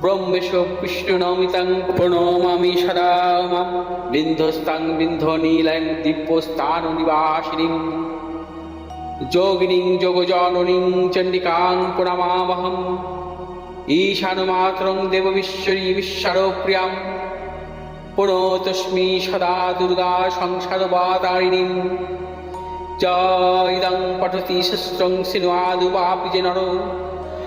ব্রহ্মেশ বিষ্ণুনমিতাং প্রণমামি সদা মাম বিন্ধস্তাং বিন্ধনীলং দিব্যস্থান নিবাসিনীং যোগিনীং যোগজননীং চণ্ডিকাং প্রণমামহম। ঈশানমাত্রং দেববিশ্বরী বিশ্বরপ্রিয়াম। পুনতস্মি সদা দুর্গা সংসারবাতারিণীং জয়দং পঠতি শস্ত্রং সিনুয়াদুবাপি যে নর।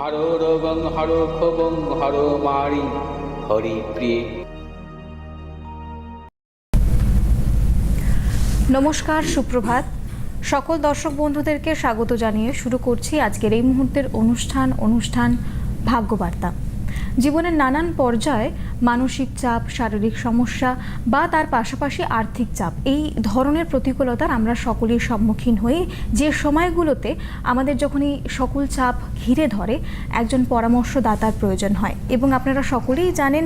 হর রবং, হর খবং হর মারি, হরি প্রিয়। নমস্কার, সুপ্রভাত। সকল দর্শক বন্ধুদেরকে স্বাগত জানিয়ে শুরু করছি আজকের এই মুহূর্তের অনুষ্ঠান অনুষ্ঠান ভাগ্যবার্তা। জীবনের নানান পর্যায়ে মানসিক চাপ, শারীরিক সমস্যা বা তার পাশাপাশি আর্থিক চাপ, এই ধরনের প্রতিকূলতার আমরা সকলেই সম্মুখীন হই। যে সময়গুলোতে আমাদের যখন এই সকল চাপ ঘিরে ধরে, একজন পরামর্শদাতার প্রয়োজন হয়। এবং আপনারা সকলেই জানেন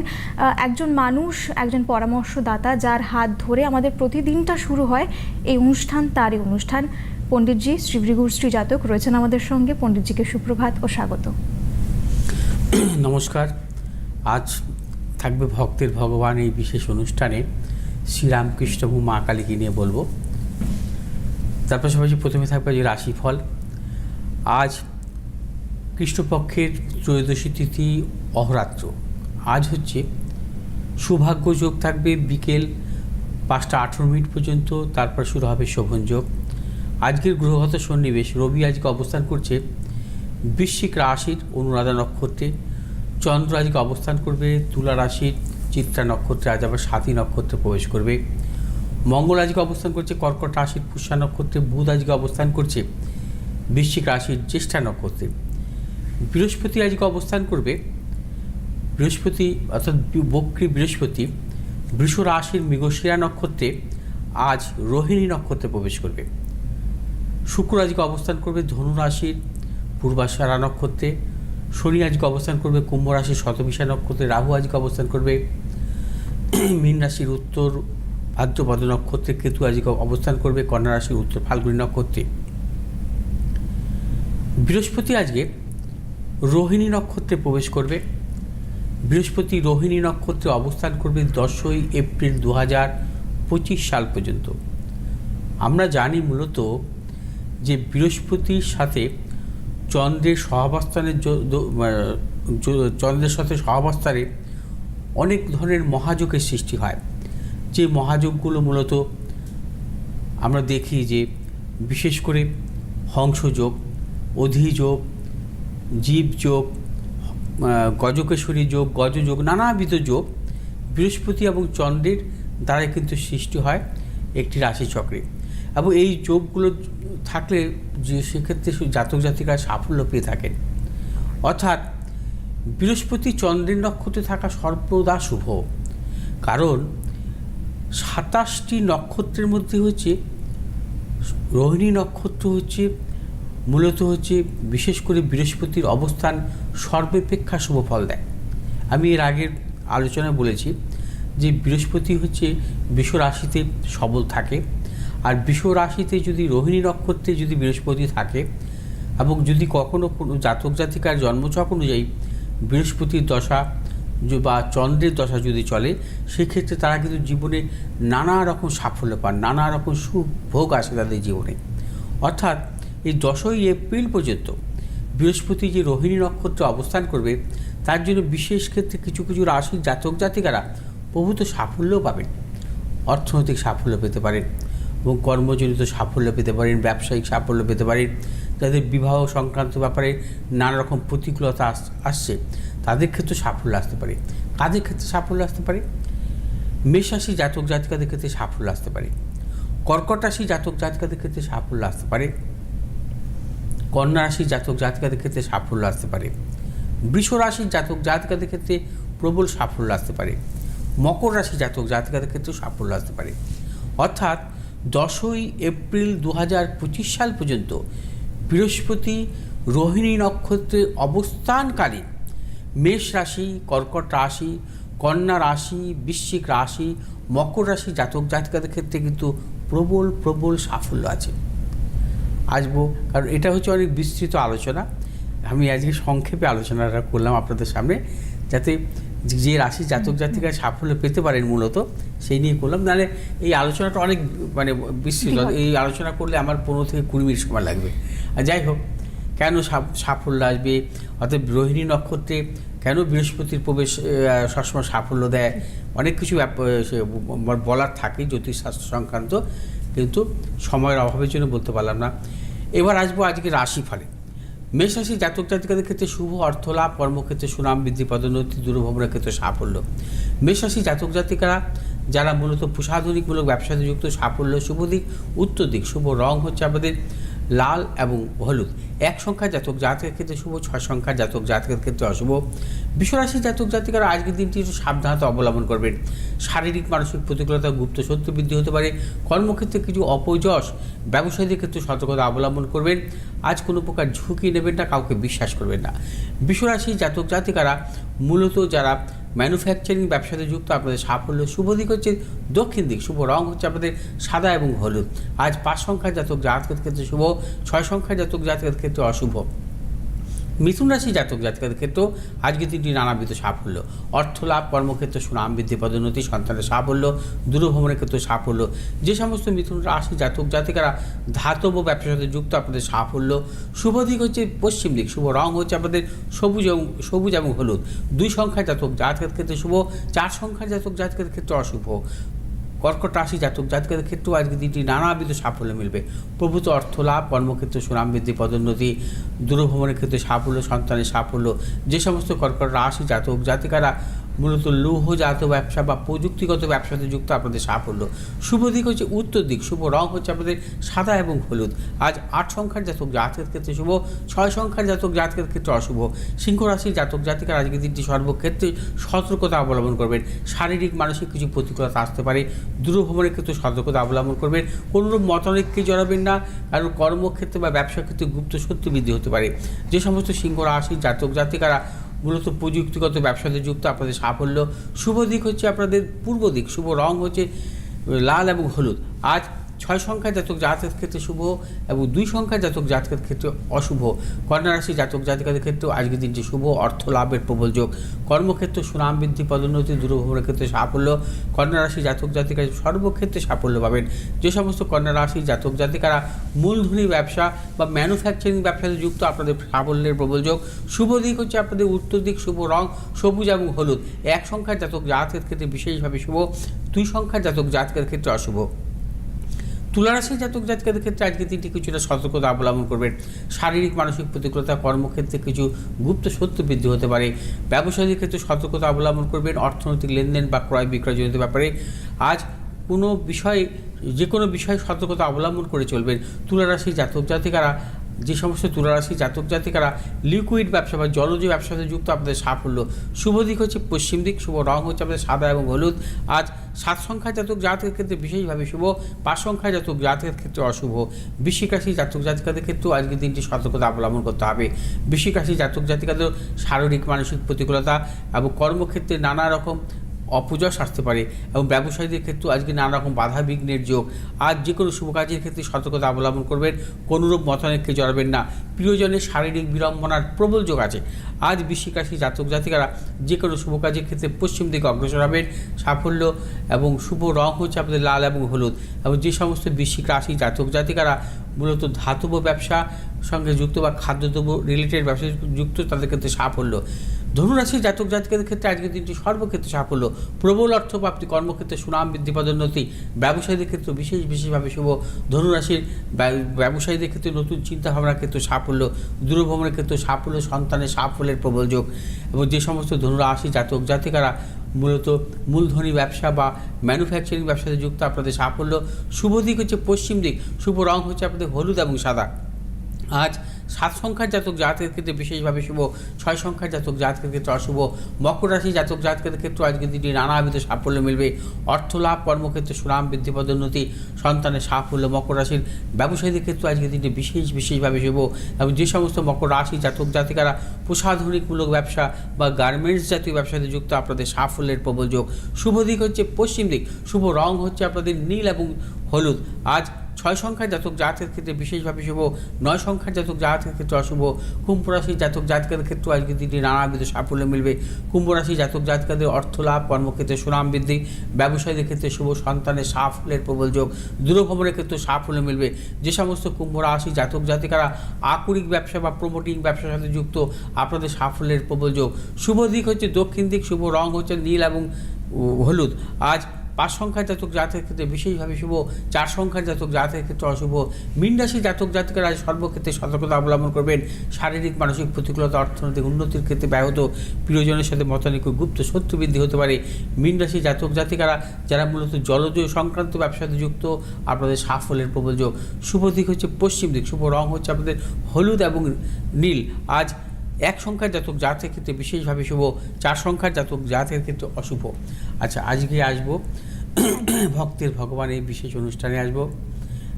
একজন মানুষ, একজন পরামর্শদাতা যার হাত ধরে আমাদের প্রতিদিনটা শুরু হয়, এই অনুষ্ঠান, তারই অনুষ্ঠান। পণ্ডিতজি শ্রী শ্রীজাতক রয়েছেন আমাদের সঙ্গে। পণ্ডিতজিকে সুপ্রভাত ও স্বাগত। নমস্কার। আজ থাকবে ভক্তের ভগবান এই বিশেষ অনুষ্ঠানে শ্রীরামকৃষ্ণ এবং মা কালীকে নিয়ে বলব। তার পাশাপাশি প্রথমে থাকবে যে রাশিফল। আজ কৃষ্ণপক্ষের ত্রয়োদশী তিথি অহরাত্র। আজ হচ্ছে সৌভাগ্য যোগ থাকবে বিকেল পাঁচটা আঠেরো মিনিট পর্যন্ত, তারপর শুরু হবে শোভন যোগ। আজকের গ্রহগত সন্নিবেশ, রবি আজকে অবস্থান করছে বৃশ্চিক রাশির অনুরাধা নক্ষত্রে। চন্দ্র আজকে অবস্থান করবে তুলা রাশির, চিত্রা নক্ষত্রে আজ আবার সাথী নক্ষত্রে প্রবেশ করবে। মঙ্গল আজকে অবস্থান করছে, কর্কট রাশির পুষ্যা নক্ষত্রে বুধ আজকে অবস্থান করছে, বৃশ্চিক রাশির জ্যেষ্ঠা নক্ষত্রে। বৃহস্পতি আজকে অবস্থান করবে, বৃহস্পতি অর্থাৎ বক্রী বৃহস্পতি, বৃষ রাশির মৃগশিরা নক্ষত্রে আজ রোহিণী নক্ষত্রে প্রবেশ করবে। শুক্র আজকে অবস্থান করবে, ধনু রাশির পূর্বাশারা নক্ষত্রে, শনি আজকে অবস্থান করবে, কুম্ভ রাশির শতবিশা নক্ষত্রে, রাহু আজকে অবস্থান করবে, মীন রাশির উত্তর ভাদ্রপদ নক্ষত্রে, কেতু আজকে অবস্থান করবে, কন্যা রাশির উত্তর ফাল্গুনী নক্ষত্রে। বৃহস্পতি আজকে রোহিণী নক্ষত্রে প্রবেশ করবে। বৃহস্পতি রোহিণী নক্ষত্রে অবস্থান করবে দশই এপ্রিল দু হাজার পঁচিশ সাল পর্যন্ত। আমরা জানি মূলত যে বৃহস্পতির সাথে চন্দ্রের সহাবস্থানের চন্দ্রের সাথে সহাবস্থানে অনেক ধরনের মহাযোগের সৃষ্টি হয়। যে মহাযোগগুলো মূলত আমরা দেখি যে বিশেষ করে হংসযোগ, অধিযোগ জীব যোগ গজকেশ্বরী যোগ, গজযোগ, নানাবিধ যোগ বৃহস্পতি এবং চন্দ্রের দ্বারা কিন্তু সৃষ্টি হয় একটি রাশিচক্রে। এবং এই যোগগুলো থাকলে যে সেক্ষেত্রে জাতক জাতিকারা সাফল্য পেয়ে থাকেন অর্থাৎ বৃহস্পতি চন্দ্রের নক্ষত্রে থাকা সর্বদা শুভ। কারণ সাতাশটি নক্ষত্রের মধ্যে হচ্ছে রোহিণী নক্ষত্র হচ্ছে, মূলত হচ্ছে বিশেষ করে বৃহস্পতির অবস্থান সর্বাপেক্ষা শুভ ফল দেয়। আমি এর আগের আলোচনায় বলেছি যে বৃহস্পতি হচ্ছে বিশ্ব রাশিতে সবল থাকে। আর বিশ্ব রাশিতে যদি রোহিণী নক্ষত্রে যদি বৃহস্পতি থাকে এবং যদি কখনো কোনো জাতক জাতিকার জন্মচক অনুযায়ী বৃহস্পতির দশা বা চন্দ্রের দশা যদি চলে, সেক্ষেত্রে তারা কিন্তু জীবনে নানা রকম সাফল্য পান, নানা রকম সুভোগ আসে তাদের জীবনে। অর্থাৎ এই দশই এপ্রিল পর্যন্ত বৃহস্পতি যে রোহিণী নক্ষত্রে অবস্থান করবে, তার জন্য বিশেষ ক্ষেত্রে কিছু কিছু রাশির জাতক জাতিকারা প্রভূত সাফল্যও পাবেন, অর্থনৈতিক সাফল্য পেতে পারেন। এবং কর্মজনিত সাফল্য পেতে পারেন ব্যবসায়িক সাফল্য পেতে পারেন যাদের বিবাহ সংক্রান্ত ব্যাপারে নানা রকম প্রতিকূলতা আস- আসছে। তাদের ক্ষেত্রে সাফল্য আসতে পারে। কাদের ক্ষেত্রে সাফল্য আসতে পারে? মেষরাশি জাতক জাতিকাদের ক্ষেত্রে সাফল্য আসতে পারে। কর্কট রাশি জাতক জাতিকাদের ক্ষেত্রে সাফল্য আসতে পারে। কন্যা রাশির জাতক জাতিকাদের ক্ষেত্রে সাফল্য আসতে পারে। বৃষ রাশির জাতক জাতিকাদের ক্ষেত্রে প্রবল সাফল্য আসতে পারে। মকর রাশি জাতক জাতিকাদের ক্ষেত্রে সাফল্য আসতে পারে। অর্থাৎ দশই এপ্রিল দু হাজার পঁচিশ সাল পর্যন্ত বৃহস্পতি রোহিণী নক্ষত্রে অবস্থানকালীন মেষ রাশি, কর্কট রাশি, কন্যা রাশি, বৃশ্চিক রাশি, মকর রাশি জাতক জাতিকাদের ক্ষেত্রে কিন্তু প্রবল প্রবল সাফল্য আছে। আসব, কারণ এটা হচ্ছে অনেক বিস্তৃত আলোচনা। আমি আজকে সংক্ষেপে আলোচনাটা করলাম আপনাদের সামনে, যাতে যে রাশি জাতক জাতিকা সাফল্য পেতে পারেন মূলত সেই নিয়ে করলাম। নাহলে এই আলোচনাটা অনেক মানে বিস্তৃত। এই আলোচনা করলে আমার পনেরো থেকে কুড়ি মিনিট সময় লাগবে। আর যাই হোক কেন সাফল্য আসবে? অর্থাৎ রোহিণী নক্ষত্রে কেন বৃহস্পতির প্রবেশ সবসময় সাফল্য দেয়? অনেক কিছু বলার থাকে জ্যোতিষশাস্ত্র সংক্রান্ত। কিন্তু সময়ের অভাবের জন্য বলতে পারলাম না। এবার আসব আজকে রাশি ফলে মেষ রাশি জাতক জাতিকাদের ক্ষেত্রে শুভ অর্থ লাভ কর্মক্ষেত্রে সুনাম বৃদ্ধি, পদোন্নতি, দূরভ্রমণের ক্ষেত্রে সাফল্য। মেষ রাশি জাতক জাতিকারা, যারা মূলত প্রসাধনিকমূলক ব্যবসাতে যুক্ত, সাফল্য শুভ দিক, উত্তর দিক, শুভ রং হচ্ছে আমাদের লাল এবং হলুদ। এক সংখ্যা জাতক জাতকের ক্ষেত্রে শুভ, ছয় সংখ্যা জাতক জাতকের ক্ষেত্রে অশুভ। বিশ্বরাশি জাতক জাতিকারা আজকের দিনটি একটু সাবধানতা অবলম্বন করবেন। শারীরিক, মানসিক প্রতিকূলতা, গুপ্ত সত্য বৃদ্ধি হতে পারে। কর্মক্ষেত্রে কিছু অপযশ, ব্যবসায়ীদের ক্ষেত্রে সতর্কতা অবলম্বন করবেন। আজ কোনো প্রকার ঝুঁকি নেবেন না, কাউকে বিশ্বাস করবেন না। বিশ্বরাশি জাতক জাতিকারা মূলত যারা ম্যানুফ্যাকচারিং ব্যবসাতে যুক্ত আপনাদের সাফল্য, শুভ দিক হচ্ছে দক্ষিণ দিক, শুভ রং হচ্ছে আপনাদের সাদা এবং হলুদ। আজ পাঁচ সংখ্যার জাতক জাতকের ক্ষেত্রে শুভ, ছয় সংখ্যার জাতক জাতকের ক্ষেত্রে অশুভ। মিথুন রাশি জাতক জাতকের ক্ষেত্রেও আজকে তিনটি নানাবিধ সাফল্য। অর্থ লাভ, কর্মক্ষেত্রে সুনাম বৃদ্ধি, পদোন্নতি, সন্তানের সাফল্য, দূরভ্রমণের ক্ষেত্রে সাফল্য। যে সমস্ত মিথুন রাশি জাতক জাতিকারা ধাতব ব্যবসার সাথে যুক্ত, আপনাদের সাফল্য। শুভ দিক হচ্ছে পশ্চিম দিক, শুভ রং হচ্ছে আপনাদের সবুজ এবং সবুজ এবং হলুদ। দুই সংখ্যার জাতক জাতকের ক্ষেত্রে শুভ, চার সংখ্যার জাতক জাতকের ক্ষেত্রে অশুভ। কর্কট রাশি জাতক জাতকের ক্ষেত্রেও আজকে দিনটি নানাবিধ সাফল্য মিলবে। প্রভূত অর্থ লাভ, কর্মক্ষেত্রে সুনাম বৃদ্ধি, পদোন্নতি, দূরভ্রমণের ক্ষেত্রে সাফল্য, সন্তানের সাফল্য, যে সমস্ত কর্কট রাশি জাতক জাতিকারা মূলত লৌহজাত ব্যবসা বা প্রযুক্তিগত ব্যবসাতে যুক্ত আপনাদের সাফল্য। শুভ দিক হচ্ছে উত্তর দিক, শুভ রং হচ্ছে আপনাদের সাদা এবং হলুদ। আজ আট সংখ্যার জাতক জাতকের ক্ষেত্রে শুভ, ছয় সংখ্যার জাতক জাতকের ক্ষেত্রে অশুভ। সিংহ রাশির জাতক জাতিকার আজকের দিনটি সর্বক্ষেত্রে সতর্কতা অবলম্বন করবেন। শারীরিক, মানসিক কিছু প্রতিকূলতা আসতে পারে। দূরভ্রমণের ক্ষেত্রে সতর্কতা অবলম্বন করবেন। কোনোরূপ মতানৈক্যে জড়াবেন না। কারণ কর্মক্ষেত্রে বা ব্যবসা ক্ষেত্রে গুপ্ত সত্য বৃদ্ধি হতে পারে। যে সমস্ত সিংহ রাশির জাতক জাতিকারা মূলত প্রযুক্তিগত ব্যবসাতে যুক্ত, আপনাদের সাফল্য, শুভ দিক হচ্ছে আপনাদের পূর্ব দিক, শুভ রং হচ্ছে লাল এবং হলুদ। আজ ছয় সংখ্যা জাতক জাতকের ক্ষেত্রে শুভ এবং দুই সংখ্যা জাতক জাতকের ক্ষেত্রে অশুভ। কন্যা রাশি জাতক জাতিকাদের ক্ষেত্রেও আজকের দিনটি শুভ, অর্থ লাভের প্রবল যোগ। কর্মক্ষেত্রে সুনাম বৃদ্ধি, পদোন্নতি দূরভ্রমণের ক্ষেত্রে সাফল্য। কন্যা রাশি জাতক জাতিকা সর্বক্ষেত্রে সাফল্য পাবেন। যে সমস্ত কন্যা রাশি জাতক জাতিকারা মূলধনী ব্যবসা বা ম্যানুফ্যাকচারিং ব্যবসাতে যুক্ত, আপনাদের সাফল্যের প্রবল যোগ। শুভ দিক হচ্ছে আপনাদের উত্তর দিক, শুভ রং, সবুজ এবং হলুদ। এক সংখ্যার জাতক জাতকের ক্ষেত্রে বিশেষভাবে শুভ, দুই সংখ্যার জাতক জাতকের ক্ষেত্রে অশুভ। তুলারাশি জাতক জাতকের ক্ষেত্রে আজকে তিনটি কিছুটা সতর্কতা অবলম্বন করবেন শারীরিক, মানসিক প্রতিকূলতা, কর্মক্ষেত্রে কিছু গুপ্ত সত্য বৃদ্ধি হতে পারে। ব্যবসায়ীদের ক্ষেত্রে সতর্কতা অবলম্বন করবেন, অর্থনৈতিক লেনদেন বা ক্রয় বিক্রয় জনিত ব্যাপারে। আজ কোনো বিষয়ে, যে কোনো বিষয়ে সতর্কতা অবলম্বন করে চলবেন তুলারাশি জাতক জাতিকারা। যে সমস্ত তুলারাশি জাতক জাতিকারা লিকুইড ব্যবসা বা জলজ ব্যবসার সাথে যুক্ত, আপনাদের সাফল্য। শুভ দিক হচ্ছে পশ্চিম দিক, শুভ রং হচ্ছে আপনাদের সাদা এবং হলুদ। আজ সাত সংখ্যা জাতক জাতকের ক্ষেত্রে বিশেষভাবে শুভ, পাঁচ সংখ্যা জাতক জাতকের ক্ষেত্রে অশুভ। বৃশ্চিক রাশি জাতক জাতিকাদের ক্ষেত্রেও আজকে দিনটি সতর্কতা অবলম্বন করতে হবে। বৃশ্চিক রাশি জাতক জাতিকাদের শারীরিক, মানসিক প্রতিকূলতা এবং কর্মক্ষেত্রে নানা রকম অপযশ আসতে পারে এবং ব্যবসায়ীদের ক্ষেত্রেও আজকে নানা রকম বাধা বিঘ্নের যোগ। আজ যে কোনো শুভ কাজের ক্ষেত্রে সতর্কতা অবলম্বন করবেন, কোনোরূপ মতানৈক্যে জড়াবেন না। প্রিয়জনের শারীরিক বিড়ম্বনার প্রবল যোগ আছে। আজ বৃশ্চিক রাশি জাতক জাতিকারা যে কোনো শুভ কাজের ক্ষেত্রে পশ্চিম দিকে অগ্রসর হবেন। সাফল্য এবং শুভ রং হচ্ছে আপনাদের লাল এবং হলুদ। এবং যে সমস্ত বৃশ্চিক রাশি জাতক জাতিকারা মূলত ধাতব ব্যবসা সঙ্গে যুক্ত বা খাদ্যদ্রব্য রিলেটেড ব্যবসায় যুক্ত, তাদের ক্ষেত্রে সাফল্য। ধনুরাশি জাতক জাতিকাদের ক্ষেত্রে আজকের দিনটি সর্বক্ষেত্রে সাফল্য। প্রবল অর্থপ্রাপ্তি কর্মক্ষেত্রে সুনাম বৃদ্ধি, পদোন্নতি, ব্যবসায়ীদের ক্ষেত্রে বিশেষ বিশেষভাবে শুভ। ধনুরাশির ব্যব- ব্যবসায়ীদের ক্ষেত্রে নতুন চিন্তাভাবনার ক্ষেত্রে সাফল্য, দূরভ্রমণের ক্ষেত্রে সাফল্য, সন্তানের সাফল্যের প্রবল যোগ এবং যে সমস্ত ধনুরাশি জাতক জাতিকারা মূলত মূলধনী ব্যবসা বা ম্যানুফ্যাকচারিং ব্যবসাতে যুক্ত, আপনাদের সাফল্য। শুভ দিক হচ্ছে পশ্চিম দিক, শুভ রং হচ্ছে আপনাদের হলুদ এবং সাদা। আজ সাত সংখ্যার জাতক জাতকের ক্ষেত্রে বিশেষভাবে শুভ, ছয় সংখ্যার জাতক জাতকের ক্ষেত্রে অশুভ, মকর রাশি জাতক জাতকের ক্ষেত্রে আজকের দিনটি নানাবিধ সাফল্য মিলবে। অর্থ লাভ, কর্মক্ষেত্রে সুনাম বৃদ্ধি, পদোন্নতি, সন্তানের সাফল্য, মকর রাশির ব্যবসায়ীদের ক্ষেত্রে আজকের দিনটি বিশেষ, বিশেষভাবে শুভ। এবং যে সমস্ত মকর রাশি জাতক জাতিকারা প্রসাধনিকমূলক ব্যবসা বা গার্মেন্টস জাতীয় ব্যবসাতে যুক্ত, আপনাদের সাফল্যের প্রবল যোগ। শুভ দিক হচ্ছে পশ্চিম দিক, শুভ রং হচ্ছে আপনাদের নীল এবং হলুদ। আজ ছয় সংখ্যার জাতক জাতকের ক্ষেত্রে বিশেষভাবে শুভ, নয় সংখ্যার জাতক জাতকের ক্ষেত্রে অশুভ, কুম্ভ রাশির জাতক জাতকের ক্ষেত্রে আজকে দিনটি নানাবিধ সাফল্য মিলবে। কুম্ভ রাশি জাতক জাতকাদের অর্থ লাভ, কর্মক্ষেত্রে সুনাম বৃদ্ধি, ব্যবসায়ীদের ক্ষেত্রে শুভ, সন্তানের সাফল্যের প্রবল যোগ, দূরভ্রমণের ক্ষেত্রে সাফল্য মিলবে। যে সমস্ত কুম্ভ রাশি জাতক জাতিকারা আকরিক ব্যবসা বা প্রমোটিং ব্যবসার সাথে যুক্ত, আপনাদের সাফল্যের প্রবল যোগ। শুভ দিক হচ্ছে দক্ষিণ দিক, শুভ রং হচ্ছে নীল এবং হলুদ। আজ পাঁচ সংখ্যার জাতক জাতকের ক্ষেত্রে বিশেষভাবে শুভ, চার সংখ্যার জাতক জাতকের ক্ষেত্রে অশুভ। মীন রাশি জাতক জাতকেরা সর্বক্ষেত্রে সতর্কতা অবলম্বন করবেন। শারীরিক, মানসিক প্রতিকূলতা, অর্থনৈতিক উন্নতির ক্ষেত্রে ব্যাহত। প্রিয়জনের সাথে মতানিক গুপ্ত শত্রু বৃদ্ধি হতে পারে। মীন রাশি জাতক জাতিকারা, যারা মূলত জলজ সংক্রান্ত ব্যবসাতে যুক্ত, আপনাদের সাফল্যের প্রবল যোগ। শুভ দিক হচ্ছে পশ্চিম দিক, শুভ রং হচ্ছে আপনাদের হলুদ এবং নীল। আজ এক সংখ্যার জাতক জাতের ক্ষেত্রে বিশেষভাবে শুভ, চার সংখ্যার জাতক জাতকের ক্ষেত্রে অশুভ। আচ্ছা আজকে আসব, ভক্তের ভগবানের বিশেষ অনুষ্ঠানে আসব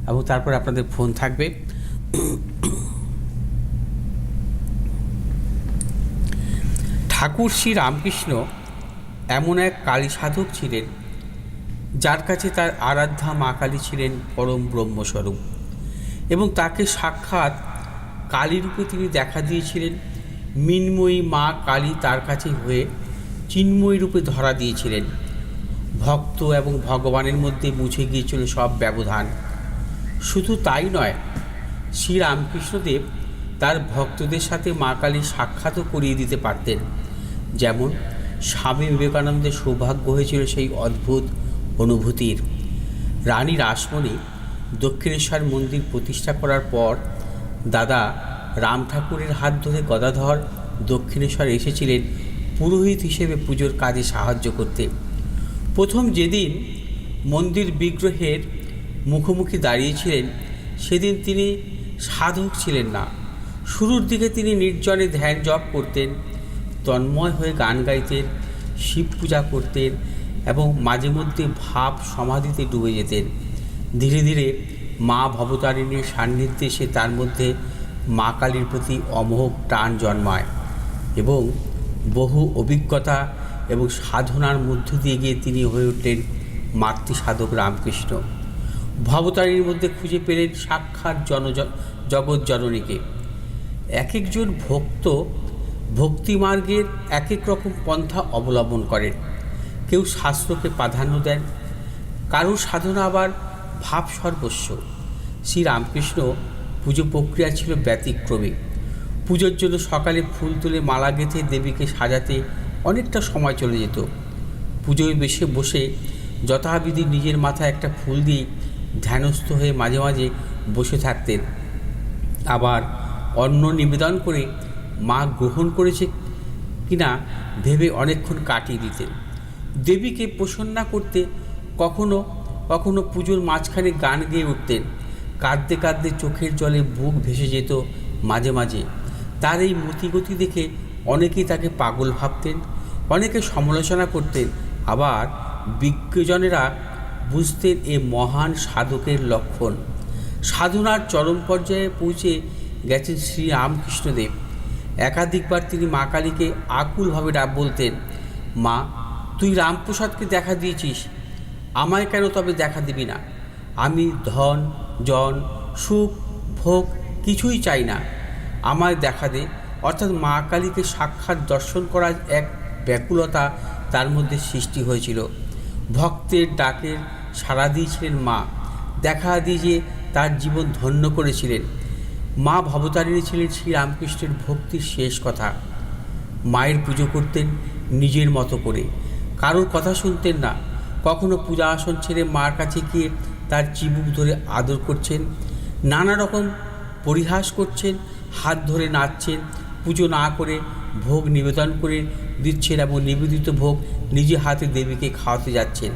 এবং তারপরে আপনাদের ফোন থাকবে। ঠাকুর শ্রী রামকৃষ্ণ এমন এক কালী সাধক ছিলেন, যার কাছে তার আরাধ্যা মা কালী ছিলেন পরম ব্রহ্মস্বরূপ এবং তাকে সাক্ষাৎ কালীরূপে তিনি দেখা দিয়েছিলেন। মিনময়ী মা কালী তার কাছে হয়ে চিন্ময়ী রূপে ধরা দিয়েছিলেন। ভক্ত এবং ভগবানের মধ্যে মুছে গিয়েছিল সব ব্যবধান। শুধু তাই নয় শ্রী রামকৃষ্ণদেব তার ভক্তদের সাথে মা কালীর সাক্ষাৎও করিয়ে দিতে পারতেন। যেমন স্বামী বিবেকানন্দের সৌভাগ্য হয়েছিল সেই অদ্ভুত অনুভূতির। রানী রাসমণি দক্ষিণেশ্বর মন্দির প্রতিষ্ঠা করার পর দাদা রাম ঠাকুরের হাত ধরে গদাধর দক্ষিণেশ্বর এসেছিলেন পুরোহিত হিসেবে পুজোর কাজে সাহায্য করতে। প্রথম যেদিন মন্দির বিগ্রহের মুখোমুখি দাঁড়িয়েছিলেন, সেদিন তিনি সাধক ছিলেন না। শুরুর দিকে তিনি নির্জনে ধ্যান জপ করতেন, তন্ময় হয়ে গান গাইতেন, শিব পূজা করতেন এবং মাঝে মধ্যে ভাব সমাধিতে ডুবে যেতেন। ধীরে ধীরে মা ভবতারিণীর সান্নিধ্যে সে তার মধ্যে মা কালীর প্রতি অমোঘ টান জন্মায় এবং বহু অভিজ্ঞতা এবং সাধনার মধ্য দিয়ে গিয়ে তিনি হয়ে উঠলেন মাতৃসাধক রামকৃষ্ণ। ভবতারীর মধ্যে খুঁজে পেলেন সাক্ষাৎ জন জগৎ জননীকে। এক একজন ভক্ত ভক্তিমার্গের এক এক রকম পন্থা অবলম্বন করেন। কেউ শাস্ত্রকে প্রাধান্য দেন, কারোর সাধনা আবার ভাব সর্বস্ব শ্রী রামকৃষ্ণ পুজো প্রক্রিয়া ছিল ব্যতিক্রমী। পুজোর জন্য সকালে ফুল তুলে মালা গেঁথে দেবীকে সাজাতে অনেকটা সময় চলে যেত। পুজোয় বেশে বসে যথাবিধি নিজের মাথায় একটা ফুল দিয়ে ধ্যানস্থ হয়ে মাঝে মাঝে বসে থাকতেন। আবার অন্ন নিবেদন করে মা গ্রহণ করেছে কিনা ভেবে অনেকক্ষণ কাটিয়ে দিতেন। দেবীকে প্রসন্না করতে কখনো কখনো পুজোর মাঝখানে গান গেয়ে উঠতেন। কাঁদতে কাঁদতে চোখের জলে বুক ভেসে যেত মাঝে মাঝে। তার এই মতিগতি দেখে অনেকেই তাকে পাগল ভাবতেন, অনেকে সমালোচনা করতেন। আবার বিজ্ঞজনেরা বুঝতেন এ মহান সাধকের লক্ষণ। সাধনার চরম পর্যায়ে পৌঁছে গেছেন শ্রী রামকৃষ্ণদেব। একাধিকবার তিনি মা কালীকে আকুলভাবে ডাক বলতেন, মা, তুই রামপ্রসাদকে দেখা দিয়েছিস। আমায় কেন তবে দেখা দিবি না? আমি ধন জন, সুখ, ভোগ কিছুই চাই না। আমায় দেখা দে। অর্থাৎ মা কালীকে সাক্ষাৎ দর্শন করার এক ব্যাকুলতা তার মধ্যে সৃষ্টি হয়েছিল। ভক্তের ডাকের সাড়া দিয়েছিলেন মা। দেখা দিয়ে যে তার জীবন ধন্য করেছিলেন। মা ভবতারিণী ছিলেন শ্রীরামকৃষ্ণের ভক্তির শেষ কথা। মায়ের পুজো করতেন নিজের মতো করে। কারোর কথা শুনতেন না। কখনো পূজা আসন ছেড়ে মার কাছে গিয়ে তার চিবুক ধরে আদর করছেন, নানা রকম পরিহাস করছেন, হাত ধরে নাচছেন, পুজো না করে ভোগ নিবেদন করে দিচ্ছেন এবং নিবেদিত ভোগ নিজে হাতে দেবীকে খাওয়াতে যাচ্ছেন।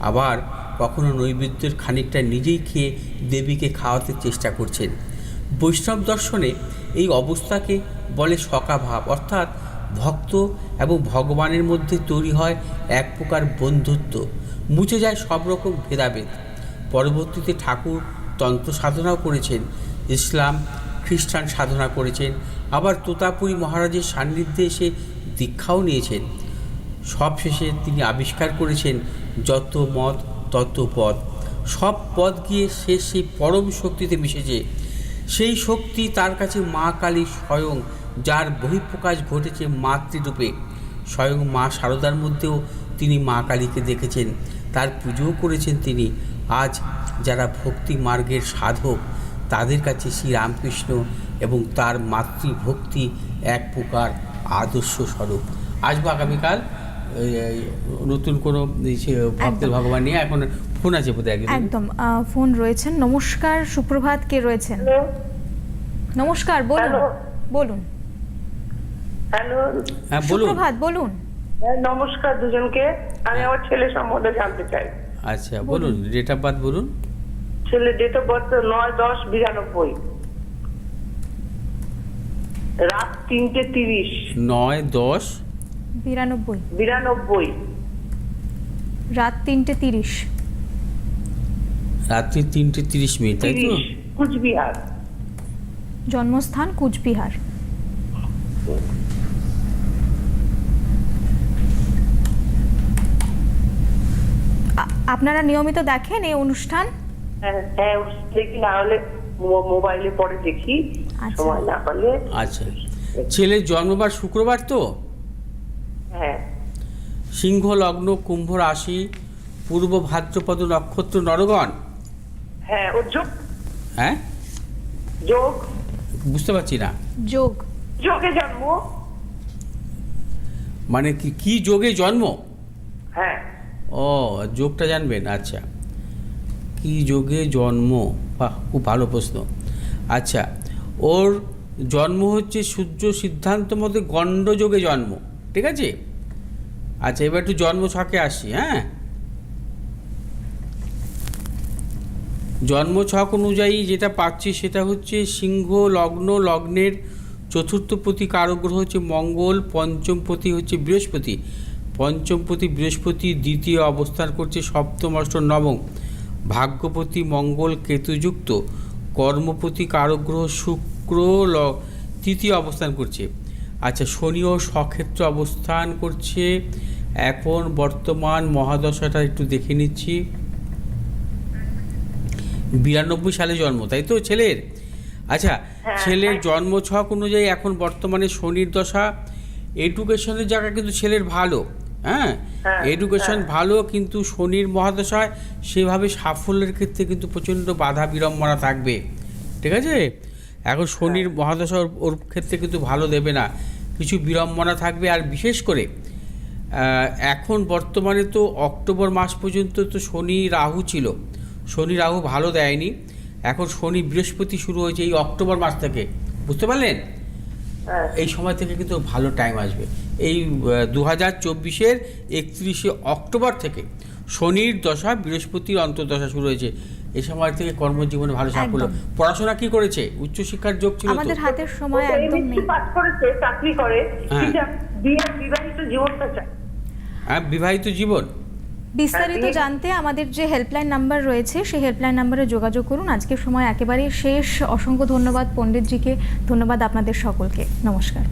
আবার কখনো নৈবেদ্যের খানিকটা নিজেই খেয়ে দেবীকে খাওয়াতে চেষ্টা করছেন। বৈষ্ণব দর্শনে এই অবস্থাকে বলে সকাভাব অর্থাৎ ভক্ত এবং ভগবানের মধ্যে তৈরি হয় এক প্রকার বন্ধুত্ব। মুছে যায় সব রকম ভেদাভেদ। পরবর্তীতে ঠাকুর তন্ত্র সাধনাও করেছেন, ইসলাম, খ্রিস্টান সাধনা করেছেন, আবার তোতাপুরী মহারাজের সান্নিধ্যে এসে দীক্ষাও নিয়েছেন। সবশেষে তিনি আবিষ্কার করেছেন যত মত তত পদ। সব পদ গিয়ে সে সেই পরম শক্তিতে মিশেছে। সেই শক্তি তার কাছে মা কালী স্বয়ং, যার বহিঃপ্রকাশ ঘটেছে মাতৃরূপে। স্বয়ং মা শারদার মধ্যেও তিনি মা কালীকে দেখেছেন। তার পুজোও করেছেন তিনি। আজ যারা ভক্তি মার্গের সাধক তাদের কাছে শ্রী রামকৃষ্ণ এবং তার মাতৃভক্তি এক প্রকার আদর্শ স্বরূপ। আসব আগামীকাল নতুন কোনো ভক্তের ভগবান নিয়ে এখন ফোন আছে বোধহয় একজন একদম আহ, ফোন রয়েছেন। নমস্কার সুপ্রভাত কে রয়েছেন? নমস্কার বলুন। বলুন। হ্যালো। হ্যাঁ বলুন। সুপ্রভাত বলুন। হ্যাঁ, নমস্কার দুজনকে। আমি আমার ছেলে সম্বন্ধে জানতে চাই। আচ্ছা বলুন। ডেট অফ বার্থ বলুন। ছেলে ডেট অফ বার্থ নয় দশ বিরানব্বই। রাত তিনটে তিরিশ। নয় দশ। বিরানব্বই। বিরানব্বই। রাত তিনটে তিরিশ। রাত্রি তিনটে তিরিশ মিনিট তাই তো? কুচবিহার। জন্মস্থান কুচবিহার। আপনারা নিয়মিত দেখেন এই অনুষ্ঠান? হ্যাঁ হ্যাঁ দেখি না হলে মোবাইলে পরে দেখি আচ্ছা। সময় না পারলে আচ্ছা। ছেলের জন্মবার শুক্রবার তো? হ্যাঁ। সিংহ লগ্ন কুম্ভ রাশি পূর্ব ভাদ্রপদ নক্ষত্র নরগণ? হ্যাঁ ও যোগ। হ্যাঁ? যোগ। বুঝতে পারছি না। যোগ। যোগে জন্ম। মানে কি কি যোগে জন্ম? হ্যাঁ। ও, যোগটা জানবেন আচ্ছা। কি যোগে জন্ম? বাহ, খুব ভালো প্রশ্ন। আচ্ছা ওর জন্ম হচ্ছে সূর্য সিদ্ধান্ত মতে গণ্ড যোগে জন্ম, ঠিক আছে? আচ্ছা এবার একটু জন্ম ছকে আসি হ্যাঁ? জন্ম ছক অনুযায়ী যেটা পাচ্ছি সেটা হচ্ছে সিংহ, লগ্ন, লগ্নের চতুর্থপতি কারগ্রহ হচ্ছে মঙ্গল পঞ্চমপতি হচ্ছে বৃহস্পতি। পঞ্চমপতি বৃহস্পতি দ্বিতীয় অবস্থান করছে সপ্তম অষ্ট নবম। ভাগ্যপতি মঙ্গল কেতুযুক্ত কর্মপতি কারগ্রহ শুক্র ল তৃতীয় অবস্থান করছে। আচ্ছা শনিও সক্ষেত্র অবস্থান করছে। এখন বর্তমান মহাদশাটা একটু দেখে নিচ্ছি। বিরানব্বই সালে জন্ম তাই তো ছেলের? আচ্ছা হ্যাঁ, ছেলের হ্যাঁ। জন্ম ছক অনুযায়ী এখন বর্তমানে শনির দশা। এডুকেশনের জায়গা কিন্তু ছেলের ভালো। হ্যাঁ? হ্যাঁ, এডুকেশন হ্যাঁ। ভালো কিন্তু শনির মহাদশায় সেভাবে সাফল্যের ক্ষেত্রে কিন্তু প্রচণ্ড বাধা বিড়ম্বনা থাকবে। ঠিক আছে? এখন শনির মহাদশা ওর- ক্ষেত্রে কিন্তু ভালো দেবে না। কিছু বিড়ম্বনা থাকবে আর বিশেষ করে এখন বর্তমানে তো অক্টোবর মাস পর্যন্ত তো শনি রাহু ছিল। শনি রাহু ভালো দেয়নি। এখন শনি বৃহস্পতি শুরু হয়েছে এই অক্টোবর মাস থেকে। বুঝতে পারলেন? হ্যাঁ। এই সময় থেকে কিন্তু ভালো টাইম আসবে। এই দু হাজার চব্বিশের একত্রিশে অক্টোবর থেকে শনির দশা বৃহস্পতির অন্তর্দশা শুরু হয়েছে। এই সময় থেকে কর্মজীবনে ভালো সাফল্য। পড়াশোনা কি করেছে? উচ্চশিক্ষার যোগ ছিল আমাদের হাতের সময় একদম নেই। পাস করেছে চাকরি করে। হ্যাঁ। বিবাহিত জীবনটা চায় হ্যাঁ বিবাহিত জীবন। বিস্তারিত হ্যাঁ, জানতে আমাদের যে হেল্পলাইন নাম্বার রয়েছে সেই হেল্পলাইন নাম্বারে যোগাযোগ করুন। আজকের সময় একেবারে শেষ। অসংখ্য ধন্যবাদ পণ্ডিতজিকে। ধন্যবাদ আপনাদের সকলকে। নমস্কার।